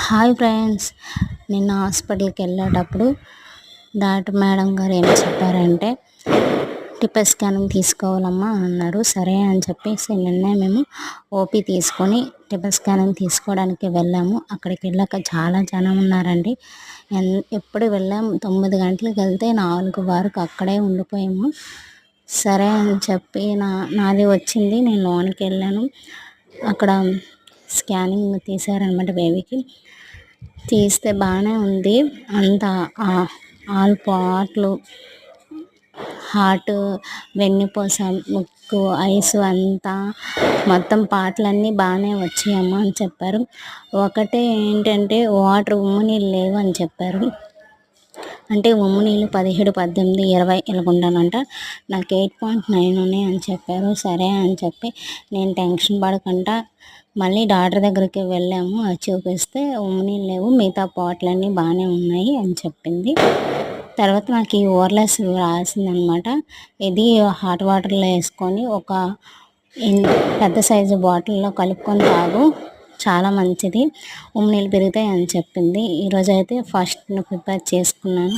Hi friends నిన్న హాస్పిటల్కి వెళ్ళేటప్పుడు డాక్టర్ మేడం గారు ఏం చెప్పారంటే టిప్పర్ స్కానింగ్ తీసుకోవాలమ్మా అన్నారు. సరే అని చెప్పేసి నిన్నే మేము ఓపీ తీసుకొని టిప్పర్ స్కానింగ్ తీసుకోవడానికి వెళ్ళాము. అక్కడికి వెళ్ళాక చాలా జనం ఉన్నారండి. ఎప్పుడు వెళ్ళాము? తొమ్మిది గంటలకు వెళ్తే నాలుగు వరకు అక్కడే ఉండిపోయాము. సరే అని చెప్పి నా నాది వచ్చింది. నేను లోనికి వెళ్ళాను. అక్కడ స్కానింగ్ తీశారనమాట బేబీకి. తీస్తే బాగానే ఉంది. అంత ఆల్ పార్ట్లు హార్ట్ వెన్నుపూస ముక్కు ఐస్ అంతా మొత్తం పాటలన్నీ బాగానే వచ్చాయమ్మా అని చెప్పారు. ఒకటే ఏంటంటే వాటర్ ఉమ్మనీళ్ళు లేవు అని చెప్పారు. అంటే ఉమ్ము నీళ్ళు పదిహేడు పద్దెనిమిది ఇరవై ఇలాగుండాలంట నాకు ఎయిట్ పాయింట్ నైన్ ఉన్నాయి అని చెప్పారు. సరే అని చెప్పి నేను టెన్షన్ పడకుండా మళ్ళీ డాక్టర్ దగ్గరికి వెళ్ళాము. అది చూపిస్తే ఉమ్మి లేవు మిగతా పాటలన్నీ బాగానే ఉన్నాయి అని చెప్పింది. తర్వాత నాకు ఈ ఓర్లెస్ రాసిందనమాట. ఇది హాట్ వాటర్లో వేసుకొని ఒక పెద్ద సైజు బాటిల్లో కలుపుకొని తాగు. చాలా మంచిది. ఉమ్మి నీళ్ళు పెరుగుతాయి అని చెప్పింది. ఈరోజు అయితే ఫస్ట్ ప్రిపేర్ చేసుకున్నాను.